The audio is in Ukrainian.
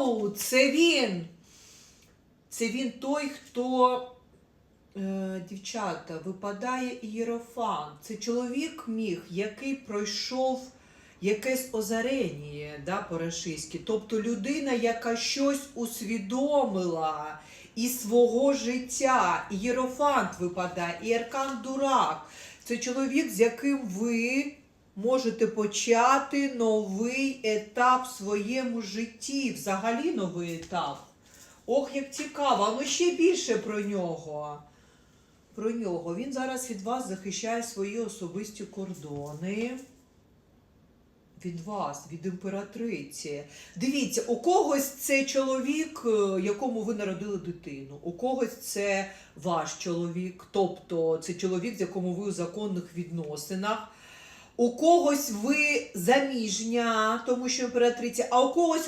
Вау! Це він! Це він той, хто. Е, дівчата, випадає ієрофант. Це чоловік міг, який пройшов якесь озарення да, по-рашистськи. Тобто людина, яка щось усвідомила із свого життя. Ієрофант випадає, і Аркан Дурак. Це чоловік, з яким ви можете почати новий етап в своєму житті. Взагалі новий етап. Ох, як цікаво, а ще більше про нього. Про нього. Він зараз від вас захищає свої особисті кордони. Від вас, від імператриці. Дивіться, у когось це чоловік, е, якому ви народили дитину, у когось це ваш чоловік, тобто це чоловік, з якому ви у законних відносинах. У когось ви заміжня, тому що імператриця, а у когось